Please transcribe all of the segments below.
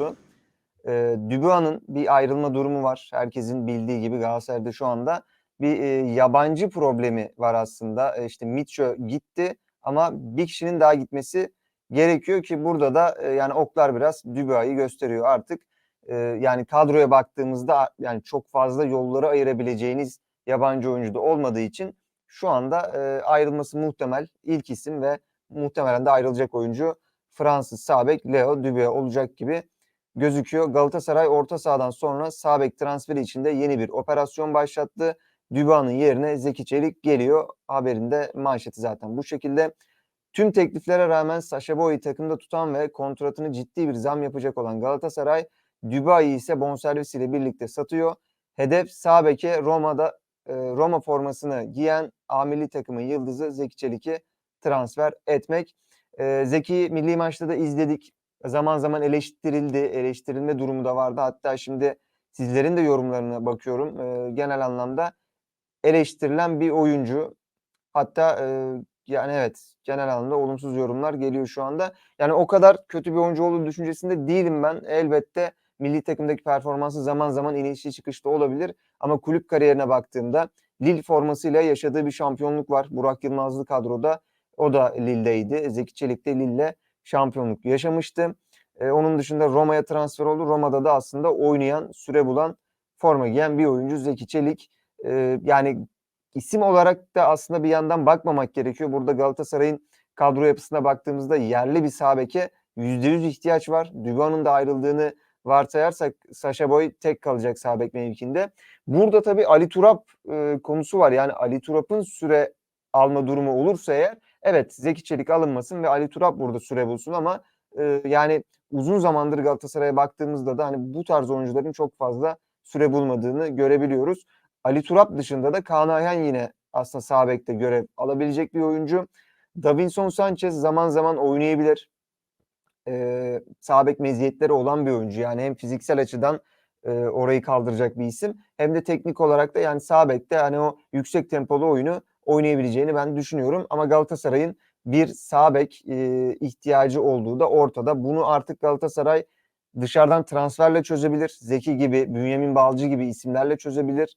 konusu. E, Dubois'ın bir ayrılma durumu var. Herkesin bildiği gibi Galatasaray'da şu anda bir e, yabancı problemi var aslında. E, işte Mitchell gitti ama bir kişinin daha gitmesi gerekiyor ki burada da e, yani oklar biraz Dubois'ı gösteriyor artık. E, yani kadroya baktığımızda yani çok fazla yolları ayırabileceğiniz yabancı oyuncu da olmadığı için şu anda e, ayrılması muhtemel ilk isim ve muhtemelen de ayrılacak oyuncu Fransız sabek Leo Dubois olacak gibi gözüküyor. Galatasaray orta sahadan sonra sabek transferi içinde yeni bir operasyon başlattı. Dubois'ın yerine Zeki Çelik geliyor. Haberinde manşeti zaten bu şekilde. Tüm tekliflere rağmen Sacha Boey'i takımda tutan ve kontratını ciddi bir zam yapacak olan Galatasaray, Dubois'i ise bonservisiyle birlikte satıyor. Hedef sağ beke Roma'da e, Roma formasını giyen A takımın yıldızı Zeki Çelik'i transfer etmek. E, Zeki milli maçta da izledik. Zaman zaman eleştirildi. Eleştirilme durumu da vardı. Hatta şimdi sizlerin de yorumlarına bakıyorum. E, genel anlamda eleştirilen bir oyuncu. Hatta e, yani evet genel anlamda olumsuz yorumlar geliyor şu anda. Yani o kadar kötü bir oyuncu olduğu düşüncesinde değilim ben. Elbette milli takımdaki performansı zaman zaman inişli çıkışlı olabilir. Ama kulüp kariyerine baktığımda Lille formasıyla yaşadığı bir şampiyonluk var. Burak Yılmazlı kadroda. O da Lille'deydi. Zeki Çelik de Lille'le şampiyonluk yaşamıştı. Ee, onun dışında Roma'ya transfer oldu. Roma'da da aslında oynayan, süre bulan, forma giyen bir oyuncu Zeki Çelik. Ee, yani isim olarak da aslında bir yandan bakmamak gerekiyor. Burada Galatasaray'ın kadro yapısına baktığımızda yerli bir sağ beke %100 ihtiyaç var. Dubois'un da ayrıldığını varsayarsak Sasha Boy tek kalacak sağ bek mevkinde. Burada tabii Ali Turap e, konusu var. Yani Ali Turap'ın süre alma durumu olursa eğer evet Zeki Çelik alınmasın ve Ali Turap burada süre bulsun ama e, yani uzun zamandır Galatasaray'a baktığımızda da hani bu tarz oyuncuların çok fazla süre bulmadığını görebiliyoruz. Ali Turap dışında da Kaan Ayhan yine aslında sağ bekte görev alabilecek bir oyuncu. Davinson Sanchez zaman zaman oynayabilir. Ee, sağ bek meziyetleri olan bir oyuncu. Yani hem fiziksel açıdan e, orayı kaldıracak bir isim hem de teknik olarak da yani sağ bekte hani o yüksek tempolu oyunu oynayabileceğini ben düşünüyorum. Ama Galatasaray'ın bir sağ bek e, ihtiyacı olduğu da ortada. Bunu artık Galatasaray dışarıdan transferle çözebilir. Zeki gibi, Bünyamin Balcı gibi isimlerle çözebilir.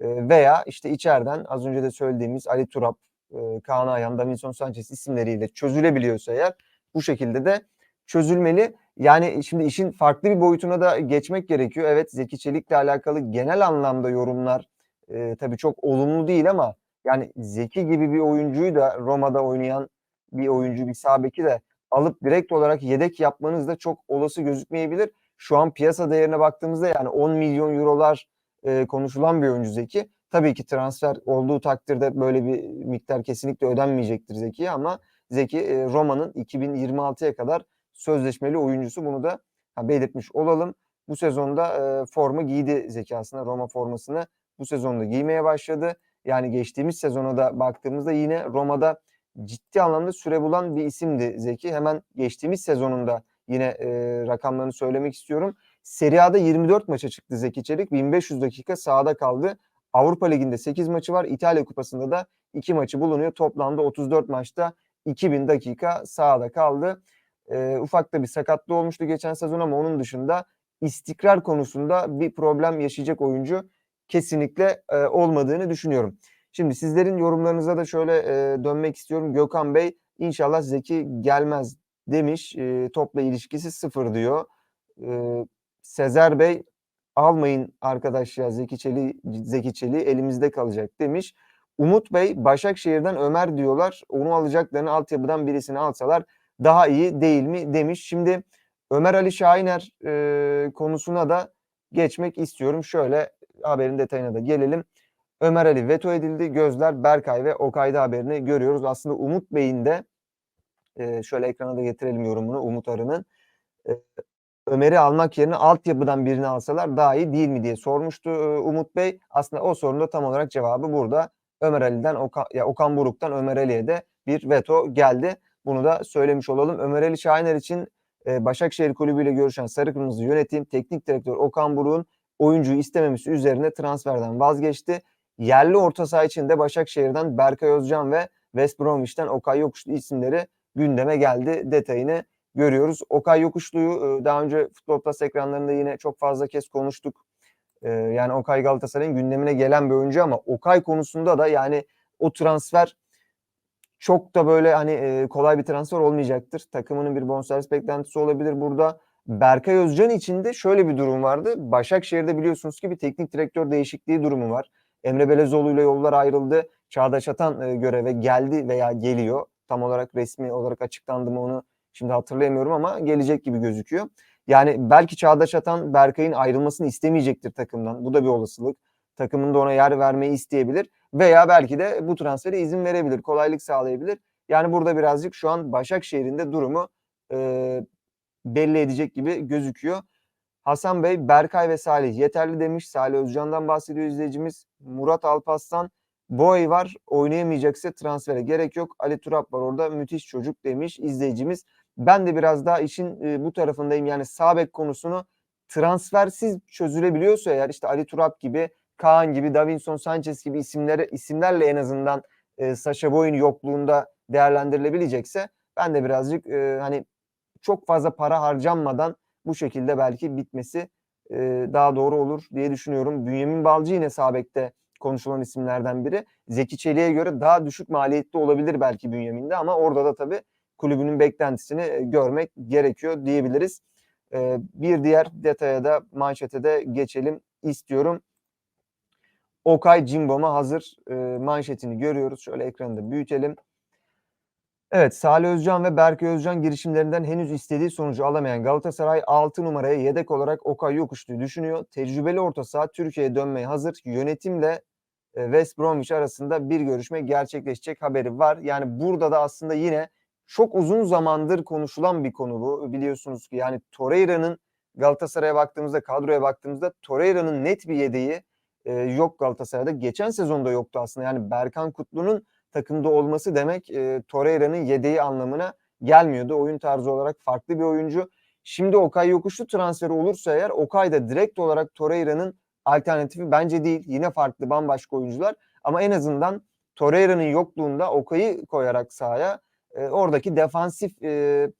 E, veya işte içeriden az önce de söylediğimiz Ali Turap, e, Kaan Ayhan, Davinson Sanchez isimleriyle çözülebiliyorsa eğer bu şekilde de çözülmeli. Yani şimdi işin farklı bir boyutuna da geçmek gerekiyor. Evet Zeki Çelik'le alakalı genel anlamda yorumlar e, tabii çok olumlu değil ama yani Zeki gibi bir oyuncuyu da Roma'da oynayan bir oyuncu, bir sağ beki de alıp direkt olarak yedek yapmanız da çok olası gözükmeyebilir. Şu an piyasa değerine baktığımızda yani 10 milyon eurolar e, konuşulan bir oyuncu Zeki. Tabii ki transfer olduğu takdirde böyle bir miktar kesinlikle ödenmeyecektir Zeki'ye ama Zeki e, Roma'nın 2026'ya kadar sözleşmeli oyuncusu. Bunu da ha, belirtmiş olalım. Bu sezonda e, forma giydi Zeki aslında Roma formasını bu sezonda giymeye başladı. Yani geçtiğimiz sezona da baktığımızda yine Roma'da ciddi anlamda süre bulan bir isimdi Zeki. Hemen geçtiğimiz sezonunda yine e, rakamlarını söylemek istiyorum. Serie A'da 24 maça çıktı Zeki Çelik. 1500 dakika sahada kaldı. Avrupa Ligi'nde 8 maçı var. İtalya Kupası'nda da 2 maçı bulunuyor. Toplamda 34 maçta 2000 dakika sahada kaldı. E, ufak da bir sakatlığı olmuştu geçen sezon ama onun dışında istikrar konusunda bir problem yaşayacak oyuncu kesinlikle e, olmadığını düşünüyorum. Şimdi sizlerin yorumlarınıza da şöyle e, dönmek istiyorum. Gökhan Bey inşallah Zeki gelmez demiş. E, topla ilişkisi sıfır diyor. E, Sezer Bey almayın arkadaş ya Zeki Çeli Zeki Çeli elimizde kalacak demiş. Umut Bey Başakşehir'den Ömer diyorlar. Onu alacaklarını altyapıdan birisini alsalar daha iyi değil mi demiş. Şimdi Ömer Ali Şahiner e, konusuna da geçmek istiyorum. Şöyle haberin detayına da gelelim. Ömer Ali veto edildi. Gözler Berkay ve Okay'da haberini görüyoruz. Aslında Umut Bey'in de e, şöyle ekrana da getirelim yorumunu Umut Arı'nın. E, Ömer'i almak yerine altyapıdan birini alsalar daha iyi değil mi diye sormuştu e, Umut Bey. Aslında o sorunun da tam olarak cevabı burada. Ömer Ali'den Okan, ya Okan Buruk'tan Ömer Ali'ye de bir veto geldi. Bunu da söylemiş olalım. Ömer Ali Şahiner için Başakşehir Kulübü ile görüşen Sarı Kırmızı yönetim teknik direktör Okan Buruk'un oyuncuyu istememesi üzerine transferden vazgeçti. Yerli orta saha için de Başakşehir'den Berkay Özcan ve West Bromwich'ten Okay Yokuşlu isimleri gündeme geldi. Detayını görüyoruz. Okay Yokuşlu'yu e, daha önce Futbol Plus ekranlarında yine çok fazla kez konuştuk. E, yani Okay Galatasaray'ın gündemine gelen bir oyuncu ama Okay konusunda da yani o transfer çok da böyle hani e, kolay bir transfer olmayacaktır. Takımının bir bonservis beklentisi olabilir burada. Berkay Özcan için de şöyle bir durum vardı. Başakşehir'de biliyorsunuz ki bir teknik direktör değişikliği durumu var. Emre Belezoğlu ile yollar ayrıldı. Çağdaş Atan e, göreve geldi veya geliyor. Tam olarak resmi olarak açıklandı mı onu şimdi hatırlayamıyorum ama gelecek gibi gözüküyor. Yani belki Çağdaş Atan Berkay'ın ayrılmasını istemeyecektir takımdan. Bu da bir olasılık. Takımında ona yer vermeyi isteyebilir. Veya belki de bu transfere izin verebilir. Kolaylık sağlayabilir. Yani burada birazcık şu an Başakşehir'in de durumu e, belli edecek gibi gözüküyor. Hasan Bey, Berkay ve Salih yeterli demiş. Salih Özcan'dan bahsediyor izleyicimiz. Murat Alpaslan, Boy var oynayamayacaksa transfere gerek yok. Ali Turap var orada müthiş çocuk demiş izleyicimiz. Ben de biraz daha işin e, bu tarafındayım. Yani sağ bek konusunu transfersiz çözülebiliyorsa eğer işte Ali Turap gibi, Kaan gibi, Davinson Sanchez gibi isimleri isimlerle en azından e, Sasha Boy'un yokluğunda değerlendirilebilecekse ben de birazcık e, hani çok fazla para harcanmadan bu şekilde belki bitmesi e, daha doğru olur diye düşünüyorum. Bünyamin Balcı yine sağ bekte konuşulan isimlerden biri. Zeki Çelik'e göre daha düşük maliyetli olabilir belki Bünyamin'de ama orada da tabii kulübünün beklentisini görmek gerekiyor diyebiliriz. E, bir diğer detaya da manşete de geçelim istiyorum. Okay Cimbom'a hazır e, manşetini görüyoruz. Şöyle ekranı da büyütelim. Evet Salih Özcan ve Berke Özcan girişimlerinden henüz istediği sonucu alamayan Galatasaray 6 numaraya yedek olarak Okay Yokuşlu'yu düşünüyor. Tecrübeli orta saha Türkiye'ye dönmeye hazır. Yönetimle West Bromwich arasında bir görüşme gerçekleşecek haberi var. Yani burada da aslında yine çok uzun zamandır konuşulan bir konu bu. Biliyorsunuz ki yani Torreira'nın Galatasaray'a baktığımızda, kadroya baktığımızda Torreira'nın net bir yedeği e, yok Galatasaray'da. Geçen sezonda yoktu aslında. Yani Berkan Kutlu'nun takımda olması demek e, Torreira'nın yedeği anlamına gelmiyordu. Oyun tarzı olarak farklı bir oyuncu. Şimdi Okay Yokuşlu transferi olursa eğer Okay da direkt olarak Torreira'nın alternatifi bence değil. Yine farklı bambaşka oyuncular ama en azından Torreira'nın yokluğunda Okay'ı koyarak sahaya e, oradaki defansif e,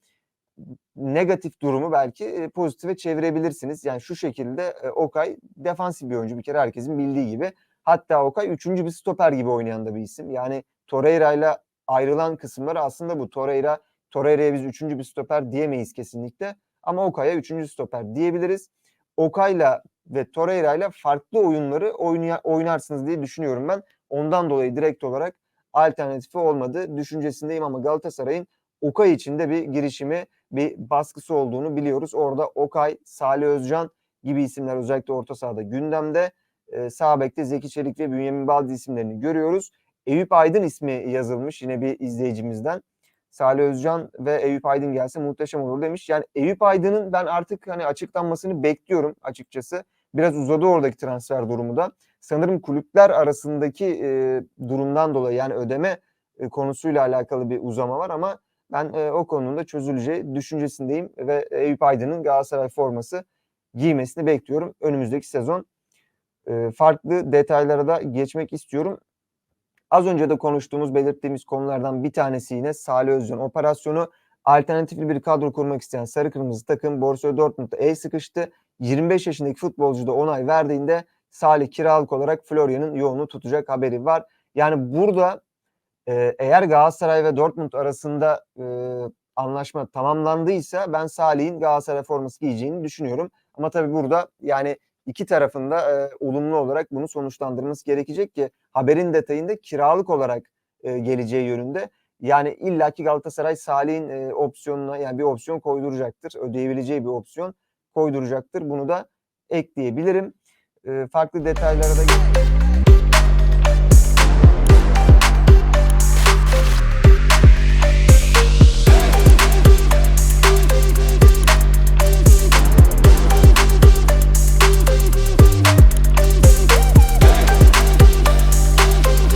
negatif durumu belki e, pozitife çevirebilirsiniz. Yani şu şekilde e, Okay defansif bir oyuncu bir kere herkesin bildiği gibi. Hatta Okay üçüncü bir stoper gibi oynayan da bir isim. Yani Torreira ile ayrılan kısımları aslında bu. Torreira, Torreira'ya biz üçüncü bir stoper diyemeyiz kesinlikle. Ama Okay'a üçüncü stoper diyebiliriz. Okay'la ve Torreira ile farklı oyunları oynarsınız diye düşünüyorum ben. Ondan dolayı direkt olarak alternatifi olmadı düşüncesindeyim ama Galatasaray'ın Okay için de bir girişimi, bir baskısı olduğunu biliyoruz. Orada Okay, Salih Özcan gibi isimler özellikle orta sahada gündemde. Ee, sağ bekte Zeki Çelik ve Bünyamin Baldi isimlerini görüyoruz. Eyüp Aydın ismi yazılmış yine bir izleyicimizden. Salih Özcan ve Eyüp Aydın gelse muhteşem olur demiş. Yani Eyüp Aydın'ın ben artık hani açıklanmasını bekliyorum açıkçası. Biraz uzadı oradaki transfer durumu da. Sanırım kulüpler arasındaki e, durumdan dolayı yani ödeme e, konusuyla alakalı bir uzama var ama ben e, o konunun da çözüleceği düşüncesindeyim ve Eyüp Aydın'ın Galatasaray forması giymesini bekliyorum önümüzdeki sezon. E, farklı detaylara da geçmek istiyorum. Az önce de konuştuğumuz, belirttiğimiz konulardan bir tanesi yine Salih Özcan operasyonu. Alternatifli bir kadro kurmak isteyen Sarı Kırmızı takım Borussia Dortmund'da el sıkıştı. 25 yaşındaki futbolcu da onay verdiğinde Salih kiralık olarak Florya'nın yoğunu tutacak haberi var. Yani burada e, eğer Galatasaray ve Dortmund arasında e, anlaşma tamamlandıysa ben Salih'in Galatasaray forması giyeceğini düşünüyorum. Ama tabii burada yani iki tarafında e, olumlu olarak bunu sonuçlandırması gerekecek ki haberin detayında kiralık olarak e, geleceği yönünde. Yani illaki Galatasaray Salih'in e, opsiyonuna yani bir opsiyon koyduracaktır. Ödeyebileceği bir opsiyon koyduracaktır. Bunu da ekleyebilirim. E, farklı detaylara da